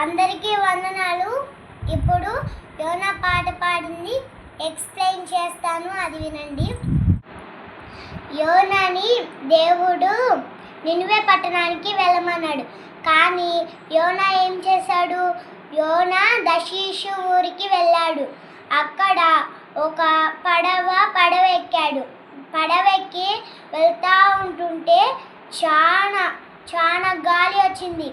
అందరికీ వందనాలు. ఇప్పుడు యోనా పాట పాడింది. ఎక్స్ప్లెయిన్ చేస్తాను అది వినండి. యోనాని దేవుడు నినువే పట్టణానికి వెళ్ళమన్నాడు. కానీ యోనా ఏం చేశాడు? యోనా దశీషు ఊరికి వెళ్ళాడు. అక్కడ ఒక పడవ పడవ ఎక్కాడు. పడవ ఎక్కి వెళ్తూ ఉంటుంటే చాలా చాలా గాలి వచ్చింది.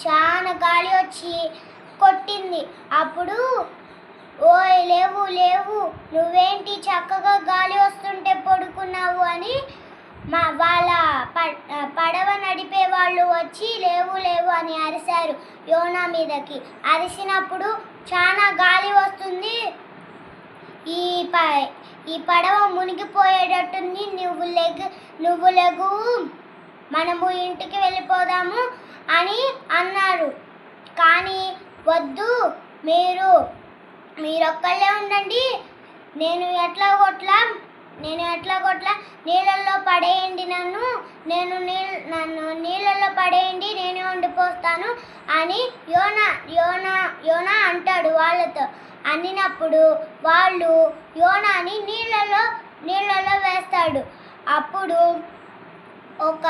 చాలా గాలి వచ్చి కొట్టింది. అప్పుడు ఓయ్ లేవు లేవు నువ్వేంటి చక్కగా గాలి వస్తుంటే పడుకున్నావు అని మా వాళ్ళ ప- పడవ నడిపే వాళ్ళు వచ్చి లేవు లేవు అని అరిశారు యోనా మీదకి. అరిసినప్పుడు చాలా గాలి వస్తుంది. ఈ ప ఈ పడవ మునిగిపోయేటట్టుంది. నువ్వు లెగు నువ్వు లెగు. మనము ఇంటికి వెళ్ళిపోదాము అని అన్నారు. కానీ వద్దు మీరు మీరొక్కళ్ళే ఉండండి. నేను ఎట్లా కొట్లా నేను ఎట్లా కొట్లా నీళ్ళల్లో పడేయండి నన్ను నేను నీళ్ళ నన్ను నీళ్ళల్లో పడేయండి నేనే ఉండిపోస్తాను అని యోనా యోనా యోనా అంటాడు వాళ్ళతో. అన్నినప్పుడు వాళ్ళు యోనాని నీళ్ళలో నీళ్ళలో వేస్తాడు. అప్పుడు ఒక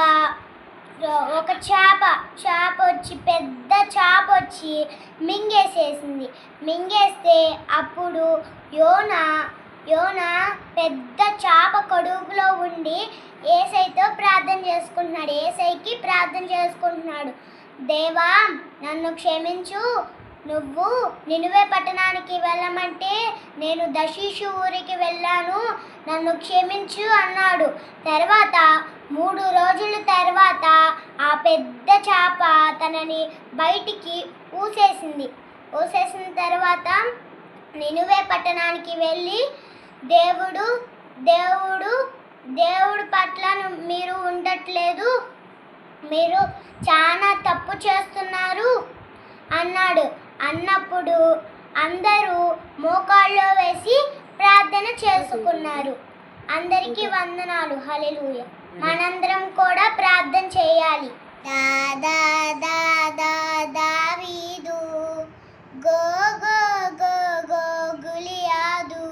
ఒక చేప చేప వచ్చి పెద్ద చేప వచ్చి మింగేసేసింది. మింగేస్తే అప్పుడు యోన యోన పెద్ద చేప కడుపులో ఉండి ఏసైతో ప్రార్థన చేసుకుంటున్నాడు. ఏసైకి ప్రార్థన చేసుకుంటున్నాడు. దేవా నన్ను క్షమించు. నువ్వు నినువే పట్టణానికి వెళ్ళమంటే నేను దశీషు ఊరికి వెళ్ళాను. నన్ను క్షమించు అన్నాడు. తర్వాత మూడు రోజుల తర్వాత ఆ పెద్ద చేప తనని బయటికి ఊసేసింది. ఊసేసిన తర్వాత నినువే పట్టణానికి వెళ్ళి దేవుడు దేవుడు దేవుడు పట్ల మీరు ఉండట్లేదు. మీరు చాలా తప్పు చేస్తున్నారు అన్నాడు. అన్నప్పుడు అందరూ మోకాళ్ళలో వేసి ప్రార్థన చేసుకున్నారు. అందరికీ వందనాలు. హలెలూయ మనందరం కూడా ప్రార్థన చేయాలి. దాదా దాదా దావీదు. గో గో గో గో గులియాదు.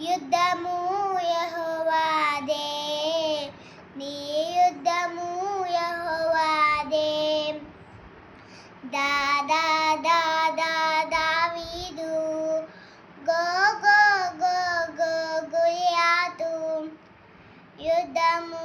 యుద్ధము యహోవాదే. నీ యుద్ధము యహోవాదే. దాదా యుద్ధము